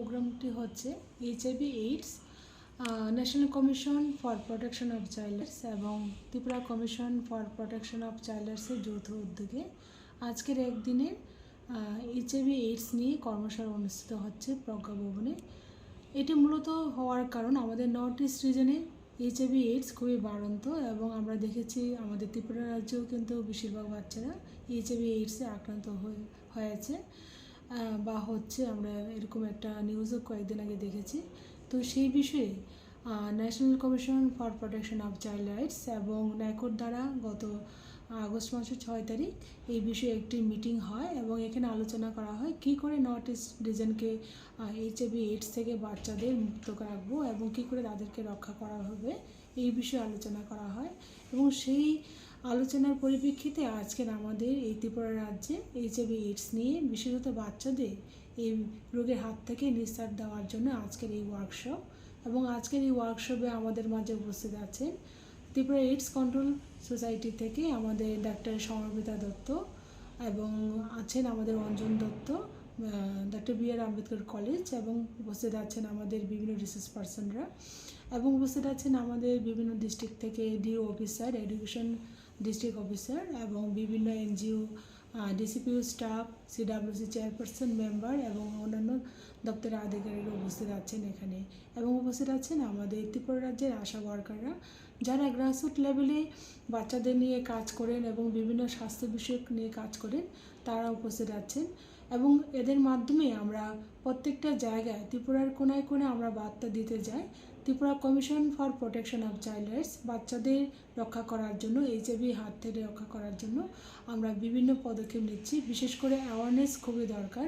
প্রোগ্রামটি হচ্ছে HIV AIDS national commission for protection of childs এবং Tripura commission for protection of চাইল্ডসের যৌথ উদ্যোগে আজকের একদিনে এইচআইভি এইডস নিয়ে কর্মশালা অনুষ্ঠিত হচ্ছে প্রজ্ঞা ভবনে। এটি মূলত হওয়ার কারণ আমাদের নর্থ ইস্ট রিজনে এইচআইভি এইডস খুবই বাড়ন্ত এবং আমরা দেখেছি আমাদের ত্রিপুরা রাজ্যেও কিন্তু বেশিরভাগ বাচ্চারা এইচআইভি এইডসে আক্রান্ত হয়ে, হয়েছে। বা হচ্ছে আমরা এরকম একটা নিউজও কয়েকদিন আগে দেখেছি। তো সেই বিষয়ে national commission for protection of child rights এবং ন্যাকোর দ্বারা গত আগস্ট মাসের ছয় তারিখ এই বিষয়ে একটি মিটিং হয় এবং এখানে আলোচনা করা হয় কী করে নর্থ ইস্ট রিজনকে এইচআইভি এইডস থেকে বাচ্চাদের মুক্ত রাখব এবং কী করে তাদেরকে রক্ষা করা হবে, এই বিষয়ে আলোচনা করা হয়। এবং সেই আলোচনার পরিপ্রেক্ষিতে আজকের আমাদের এই ত্রিপুরা রাজ্যে এইচআইভি, এইডস নিয়ে বিশেষত বাচ্চাদের এই রোগের হাত থেকে নিস্তার দেওয়ার জন্য আজকের এই ওয়ার্কশপ এবং আজকের এই ওয়ার্কশপে আমাদের মাঝে উপস্থিত আছেন ত্রিপুরা এইডস কন্ট্রোল সোসাইটি থেকে আমাদের ডাক্তার সমর্পিতা দত্ত এবং আছেন আমাদের Anjan Dutta doctor B R Ambedkar college এবং উপস্থিত আছেন আমাদের বিভিন্ন রিসার্চ পার্সনরা এবং উপস্থিত আছেন আমাদের বিভিন্ন ডিস্ট্রিক্ট থেকে DO officer education district officer এবং বিভিন্ন NGO DCPU staff CWC chairperson member এবং অন্যান্য দপ্তরের আধিকারিকরা উপস্থিত আছেন এখানে। এবং উপস্থিত আছেন আমাদের ত্রিপুরা রাজ্যের আশা ওয়ার্কাররা যারা গ্রাসরুট লেভেলে বাচ্চাদের নিয়ে কাজ করেন এবং বিভিন্ন স্বাস্থ্য বিষয়ক নিয়ে কাজ করেন, তারা উপস্থিত আছেন। এবং এদের মাধ্যমে আমরা প্রত্যেকটা জায়গায় ত্রিপুরার কোনায় কোনায় আমরা বার্তা দিতে যাই। Tripura commission for protection of child rights বাচ্চাদের রক্ষা করার জন্য, এইচআইভি হাত থেকে রক্ষা করার জন্য আমরা বিভিন্ন পদক্ষেপ নিচ্ছি। বিশেষ করে অ্যাওয়ারনেস খুবই দরকার।